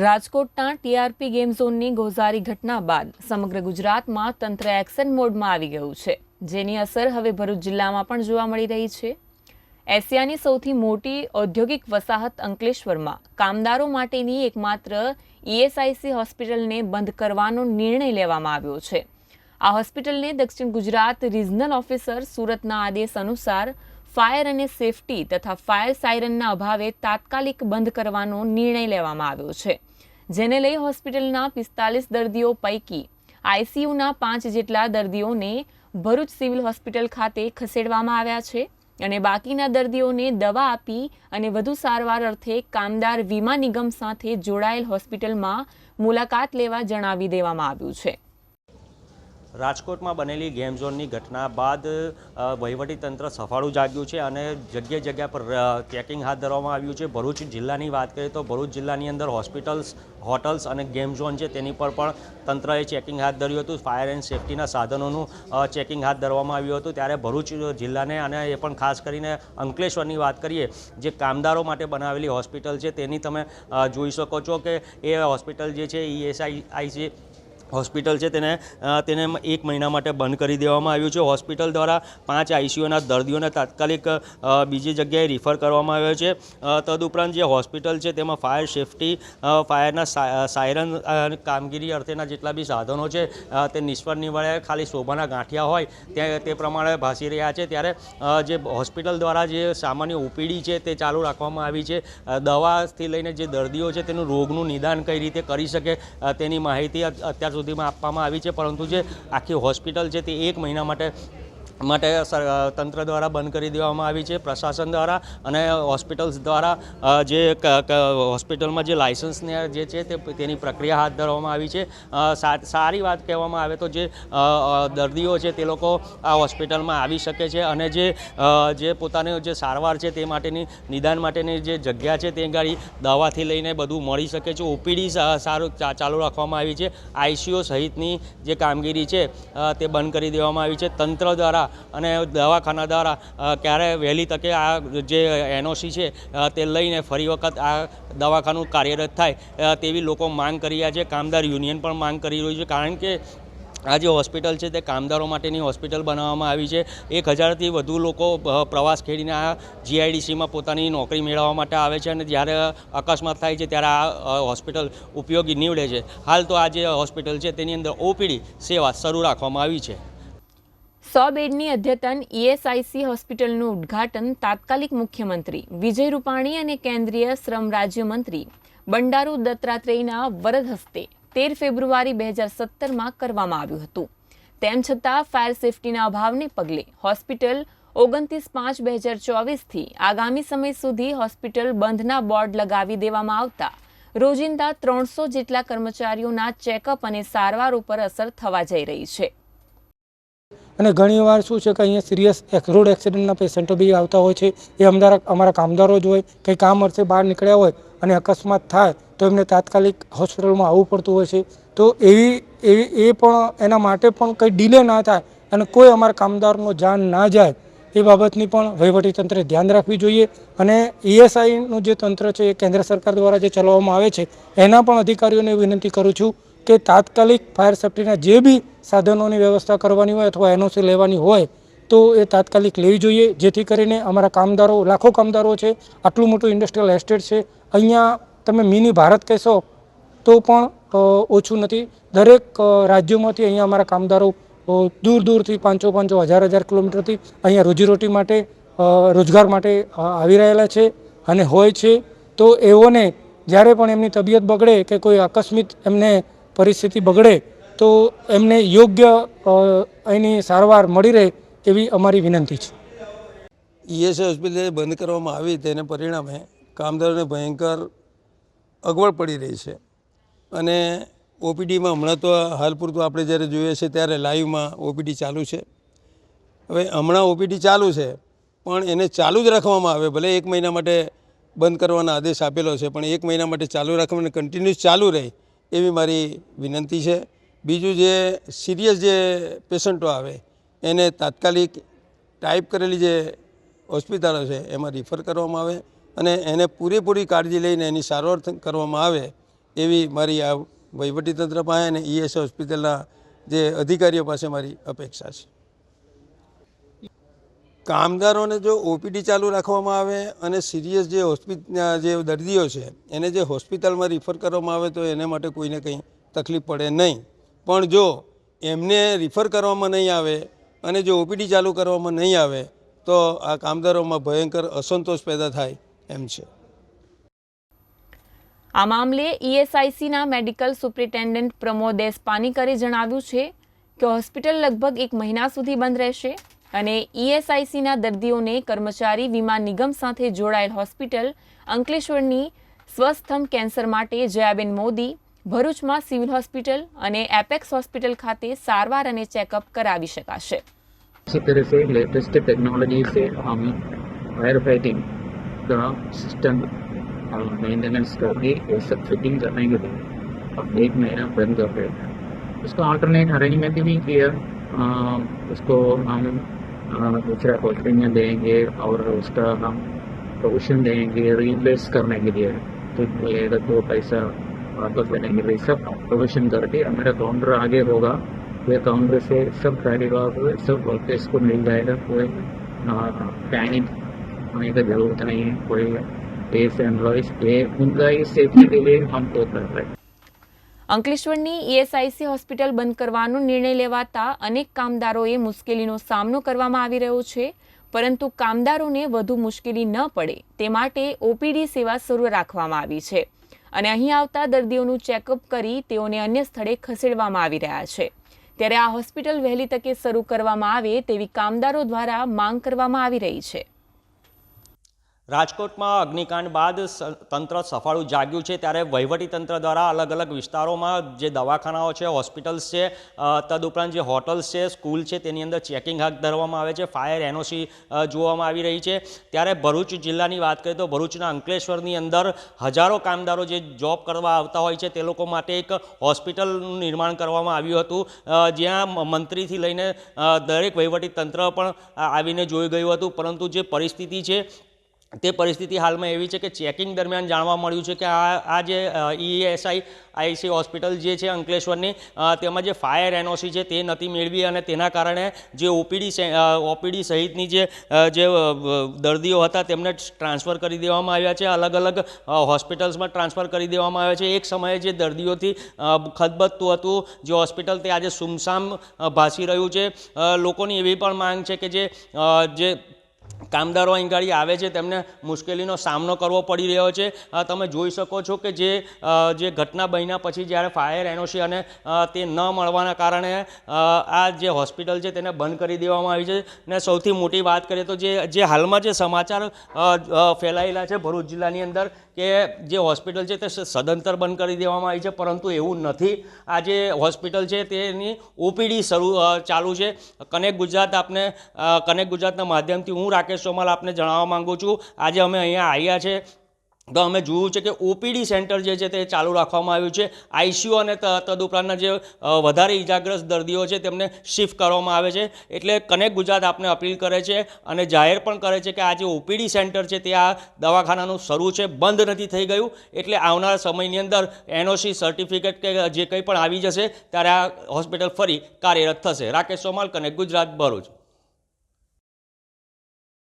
રાજકોટના TRP game ઝોનની ગોઝારી ઘટના બાદ સમગ્ર ગુજરાતમાં તંત્ર એક્શન મોડમાં આવી ગયું છે, જેની અસર હવે ભરૂચ જિલ્લામાં પણ જોવા મળી રહી છે. એશિયાની સૌથી મોટી ઔદ્યોગિક વસાહત અંકલેશ્વરમાં કામદારો માટેની એકમાત્ર ઈએસઆઈસી હોસ્પિટલને બંધ કરવાનો નિર્ણય લેવામાં આવ્યો છે. આ હોસ્પિટલને દક્ષિણ ગુજરાત રિજનલ ઓફિસર સુરતના આદેશ અનુસાર ફાયર અને સેફટી તથા ફાયર સાયરનના અભાવે તાત્કાલિક બંધ કરવાનો નિર્ણય લેવામાં આવ્યો છે. જેને લઈ હોસ્પિટલના પિસ્તાલીસ દર્દીઓ પૈકી આઈસીયુના પાંચ જેટલા દર્દીઓને ભરૂચ સિવિલ હોસ્પિટલ ખાતે ખસેડવામાં આવ્યા છે અને બાકીના દર્દીઓને દવા આપી અને વધુ સારવાર અર્થે કામદાર વીમા નિગમ સાથે જોડાયેલ હોસ્પિટલમાં મુલાકાત લેવા જણાવી દેવામાં આવ્યું છે. રાજકોટમાં બનેલી ગેમ ઝોનની ઘટના બાદ વહીવટીતંત્ર સફાળું જાગ્યું છે અને જગ્યા જગ્યા પર ચેકિંગ હાથ ધરવામાં આવ્યું છે. ભરૂચ જિલ્લાની વાત કરીએ તો ભરૂચ જિલ્લાની અંદર હોસ્પિટલ્સ, હોટલ્સ અને ગેમ ઝોન છે. તેની પર પણ તંત્રએ ચેકિંગ હાથ ધર્યું હતું. ફાયર એન્ડ સેફટીના સાધનોનું ચેકિંગ હાથ ધરવામાં આવ્યું હતું. ત્યારે ભરૂચ જિલ્લાને અને એ પણ ખાસ કરીને અંકલેશ્વરની વાત કરીએ, જે કામદારો માટે બનાવેલી હોસ્પિટલ છે, તેની તમે જોઈ શકો છો કે એ હોસ્પિટલ જે છે ઈએસઆઈ આઈ હોસ્પિટલ છે, તેને તેને એક મહિના માટે બંધ કરી દેવામાં આવ્યું છે. હોસ્પિટલ દ્વારા પાંચ આઈસીયુના દર્દીઓને તાત્કાલિક બીજી જગ્યાએ રિફર કરવામાં આવ્યો છે. તદુપરાંત જે હોસ્પિટલ છે, તેમાં ફાયર સેફટી ફાયરના સાયરન કામગીરી અર્થેના જેટલા બી સાધનો છે તે નિષ્ફળ નિવડે ખાલી શોભાના ગાંઠિયા હોય, તે તે પ્રમાણે ભાસી રહ્યા છે. ત્યારે જે હોસ્પિટલ દ્વારા જે સામાન્ય ઓપીડી છે, તે ચાલુ રાખવામાં આવી છે. દવાથી લઈને જે દર્દીઓ છે, તેનું રોગનું નિદાન કઈ રીતે કરી શકે તેની માહિતી અત્યાર સુધીમાં આપવામાં આવી છે. પરંતુ જે આખી હોસ્પિટલ છે તે એક મહિના માટે માટે તંત્ર દ્વારા બંધ કરી દેવામાં આવી છે, પ્રશાસન દ્વારા અને હોસ્પિટલ્સ દ્વારા જે હોસ્પિટલમાં જે લાયસન્સને જે છે તે તેની પ્રક્રિયા હાથ ધરવામાં આવી છે. સારી વાત કહેવામાં આવે તો જે દર્દીઓ છે તે લોકો આ હોસ્પિટલમાં આવી શકે છે અને જે જે પોતાની જે સારવાર છે તે માટેની, નિદાન માટેની જે જગ્યા છે તે ગાડી દવાથી લઈને બધું મળી શકે છે. ઓપીડી સારું ચાલુ રાખવામાં આવી છે. આઈસીયુ સહિતની જે કામગીરી છે તે બંધ કરી દેવામાં આવી છે. તંત્ર દ્વારા અને દવાખાના દ્વારા ક્યારે વહેલી તકે આ જે એનઓસી છે તે લઈને ફરી વખત આ દવાખાનું કાર્યરત થાય તેવી લોકો માંગ કરી રહ્યા છે. કામદાર યુનિયન પણ માંગ કરી રહ્યું છે. કારણ કે આ જે હોસ્પિટલ છે, તે કામદારો માટેની હોસ્પિટલ બનાવવામાં આવી છે. એક હજારથી વધુ લોકો પ્રવાસ ખેડીને આ જીઆઈડીસીમાં પોતાની નોકરી મેળવવા માટે આવે છે અને જ્યારે અકસ્માત થાય છે, ત્યારે આ હોસ્પિટલ ઉપયોગી નીવડે છે. હાલ તો આ જે હોસ્પિટલ છે, તેની અંદર ઓપીડી સેવા શરૂ રાખવામાં આવી છે. સો બેડની અદ્યતન ઈએસઆઈસી હોસ્પિટલનું ઉદ્ઘાટન તાત્કાલિક મુખ્યમંત્રી વિજય રૂપાણી અને કેન્દ્રીય શ્રમ રાજ્યમંત્રી બંડારુ દત્તાત્રેયના વરદ હસ્તે તેર ફેબ્રુઆરી બે હજાર સત્તરમાં કરવામાં આવ્યું હતું. તેમ છતાં ફાયર સેફટીના અભાવને પગલે હોસ્પિટલ ઓગણત્રીસ પાંચ બે હજાર ચોવીસથી આગામી સમય સુધી હોસ્પિટલ બંધના બોર્ડ લગાવી દેવામાં આવતા રોજિંદા ત્રણસો જેટલા કર્મચારીઓના ચેકઅપ અને સારવાર ઉપર અસર થવા જઈ રહી છે. અને ઘણીવાર શું છે કે અહીંયા સિરિયસ રોડ એક્સિડન્ટના પેશન્ટો બી આવતા હોય છે. એ અમારા અમારા કામદારો જ હોય. કંઈ કામ અર્થે બહાર નીકળ્યા હોય અને અકસ્માત થાય, તો એમને તાત્કાલિક હોસ્પિટલમાં આવવું પડતું હોય છે. તો એવી એવી, એ પણ એના માટે પણ કંઈ ડીલે ના થાય અને કોઈ અમારા કામદારનો જાન ના જાય, એ બાબતની પણ વહીવટીતંત્રે ધ્યાન રાખવી જોઈએ. અને ઈએસઆઈનું જે તંત્ર છે, એ કેન્દ્ર સરકાર દ્વારા જે ચલાવવામાં આવે છે, એના પણ અધિકારીઓને વિનંતી કરું છું કે તાત્કાલિક ફાયર સેફ્ટીના જે બી સાધનોની વ્યવસ્થા કરવાની હોય અથવા એનઓસી લેવાની હોય, તો એ તાત્કાલિક લેવી જોઈએ. જેથી કરીને અમારા કામદારો, લાખો કામદારો છે, આટલું મોટું ઇન્ડસ્ટ્રીયલ એસ્ટેટ છે. અહીંયા તમે મિની ભારત કહેશો, તો પણ ઓછું નથી. દરેક રાજ્યોમાંથી અહીંયા અમારા કામદારો દૂર દૂરથી પાંચસો પાંચસો હજાર હજાર કિલોમીટરથી અહીંયા રોજીરોટી માટે રોજગાર માટે આવી રહેલા છે અને હોય છે. તો એઓને જ્યારે પણ એમની તબિયત બગડે કે કોઈ આકસ્મિક એમને પરિસ્થિતિ બગડે તો એમને યોગ્ય અહીંની સારવાર મળી રહે એવી અમારી વિનંતી છે. ઈએસઆઈ હોસ્પિટલ બંધ કરવામાં આવી તેને પરિણામે કામદારોને ભયંકર અગવડ પડી રહી છે. અને ઓપીડીમાં હમણાં તો હાલ પૂરતું આપણે જ્યારે જોઈએ છે ત્યારે લાઈવમાં ઓપીડી ચાલુ છે. હવે હમણાં ઓપીડી ચાલુ છે, પણ એને ચાલુ જ રાખવામાં આવે, ભલે એક મહિના માટે બંધ કરવાનો આદેશ આપેલો છે, પણ એક મહિના માટે ચાલુ રાખવાનું કન્ટિન્યુઅસ ચાલુ રહે એવી મારી વિનંતી છે. બીજું જે સિરિયસ જે પેશન્ટો આવે, એને તાત્કાલિક ટાઈપ કરેલી જે હોસ્પિટલો છે, એમાં રિફર કરવામાં આવે અને એને પૂરેપૂરી કાળજી લઈને એની સારવાર કરવામાં આવે એવી મારી આ વહીવટીતંત્ર પાસે અને ઈએસ હોસ્પિટલના જે અધિકારીઓ પાસે મારી અપેક્ષા છે. કામદારોને જો ઓપીડી ચાલુ રાખવામાં આવે અને સિરિયસ જે હોસ્પિટલ જે દર્દીઓ છે, એને જે હોસ્પિટલમાં રિફર કરવામાં આવે તો એને માટે કોઈને કંઈ તકલીફ પડે નહીં. પણ જો એમને રિફર કરવામાં નહીં આવે અને જો ઓપીડી ચાલુ કરવામાં નહીં આવે, તો આ કામદારોમાં ભયંકર અસંતોષ પેદા થાય એમ છે. આ મામલે ઈએસઆઈસીના મેડિકલ સુપ્રિન્ટેન્ડન્ટ પ્રમોદ એસ પાનીકરે જણાવ્યું છે કે હોસ્પિટલ લગભગ એક મહિના સુધી બંધ રહેશે અને ઈએસઆઈસીના દર્દીઓને કર્મચારી વીમા નિગમ સાથે જોડાયેલ હોસ્પિટલ અંકલેશ્વરની સ્વસ્થમ કેન્સર માટે જયાબેન મોદી ભરૂચમાં સિવિલ હોસ્પિટલ અને એપેક્સ હોસ્પિટલ ખાતે સારવાર અને ચેકઅપ કરાવી શકાશે इसी तरह से लेटेस्ट टेक्नोलॉजी से हम फायर फाइटिंग का सिस्टम मेंटेनेंस करके ये सब फिटिंग करने के लिए अब एक महीना बंद कर रहे हैं उसका ऑल्टरनेट अरेंजमेंट भी किया अ, उसको हम अ, दूसरा हॉस्पिटल में देंगे और उसका हम प्रोविशन देंगे रिप्लेस करने के लिए तो लगेगा तो पैसा वापस देने के लिए सब प्रोविशन करके हमारा काउंटर आगे होगा वे काउंटर से सब जाएगा सब वर्कर्स को मिल जाएगा कोई पैनिक होने की जरूरत नहीं है कोई पेस एम्प्लॉयज ये उनका ही सेफ्टी के लिए हम तो कर रहे हैं અંકલેશ્વરની ઈએસઆઈસી હોસ્પિટલ બંધ કરવાનો નિર્ણય લેવાતા અનેક કામદારોએ મુશ્કેલીનો સામનો કરવામાં આવી રહ્યો છે પરંતુ કામદારોને વધુ મુશ્કેલી ન પડે તે માટે ઓપીડી સેવા શરૂ રાખવામાં આવી છે અને અહીં આવતા દર્દીઓનું ચેકઅપ કરી તેઓને અન્ય સ્થળે ખસેડવામાં આવી રહ્યા છે. ત્યારે આ હોસ્પિટલ વહેલી તકે શરૂ કરવામાં આવે તેવી કામદારો દ્વારા માંગ કરવામાં આવી રહી છે. રાજકોટમાં અગ્નિકાંડ બાદ તંત્ર સફાળું જાગ્યું છે ત્યારે વહીવટી તંત્ર દ્વારા અલગ અલગ વિસ્તારોમાં જે દવાખાનાઓ છે, હોસ્પિટલ્સ છે તદુપરાંત જે હોટલ્સ છે, સ્કૂલ છે, તેની અંદર ચેકિંગ હાથ ધરવામાં આવે છે, ફાયર એનઓસી જોવામાં આવી રહી છે. ત્યારે ભરૂચ જિલ્લાની વાત કરીએ તો ભરૂચના અંકલેશ્વરની અંદર હજારો કામદારો જે જોબ કરવા આવતા હોય છે, તે લોકો માટે એક હોસ્પિટલનું નિર્માણ કરવામાં આવ્યું હતું. જ્યાં મંત્રીથી લઈને દરેક વહીવટી તંત્ર પણ આવીને જોઈ ગયું હતું. પરંતુ જે પરિસ્થિતિ છે તે પરિસ્થિતિ હાલમાં એવી છે કે ચેકિંગ દરમિયાન જાણવા મળ્યું છે કે આ આ જે ઈએસઆઈ આઈસી હોસ્પિટલ જે છે અંકલેશ્વરની તેમાં જે ફાયર એનઓસી છે તે નથી મેળવી અને તેના કારણે જે ઓપીડી ઓપીડી સહિતની જે દર્દીઓ હતા તેમને ટ્રાન્સફર કરી દેવામાં આવ્યા છે. અલગ અલગ હોસ્પિટલ્સમાં ટ્રાન્સફર કરી દેવામાં આવ્યા છે. એક સમયે જે દર્દીઓથી ખદબદતું હતું, જે હોસ્પિટલ તે આજે સુમસામ ભાસી રહ્યું છે. લોકોની એવી પણ માંગ છે કે જે કામદારો અહીં ગાડી આવે છે, તેમને મુશ્કેલીનો સામનો કરવો પડી રહ્યો છે. તમે જોઈ શકો છો કે જે જે ઘટના બન્યા પછી જ્યારે ફાયર એનઓસી અને તે ન મળવાના કારણે આ જે હોસ્પિટલ છે તેને બંધ કરી દેવામાં આવી છે. ને સૌથી મોટી વાત કરીએ તો જે જે હાલમાં જે સમાચાર ફેલાયેલા છે ભરૂચ જિલ્લાની અંદર કે જે હોસ્પિટલ છે તે સદંતર બંધ કરી દેવામાં આવી છે, પરંતુ એવું નથી. આ જે હોસ્પિટલ છે તેની ઓપીડી શરૂ ચાલુ છે. કનેક્ટ ગુજરાત આપને કનેક્ટ ગુજરાતના માધ્યમથી હું રાકેશ સોમાલ આપને જણાવવા માગું છું. આજે અમે અહીંયા આવ્યા છે. તો અમે જોયું છે કે ઓપીડી સેન્ટર જે છે તે ચાલુ રાખવામાં આવ્યું છે. આઈસીયુ અને તદુપરાંતના જે વધારે ઇજાગ્રસ્ત દર્દીઓ છે તેમને શિફ્ટ કરવામાં આવે છે. એટલે કનેક્ટ ગુજરાત આપને અપીલ કરે છે અને જાહેર પણ કરે છે કે આ જે ઓપીડી સેન્ટર છે તે આ દવાખાનાનું શરૂ છે, બંધ નથી થઈ ગયું. એટલે આવનારા સમયની અંદર એનઓસી સર્ટિફિકેટ કે જે કંઈ પણ આવી જશે, ત્યારે આ હોસ્પિટલ ફરી કાર્યરત થશે. રાકેશ સોમાલ, કનેક્ટ ગુજરાત, ભરૂચ.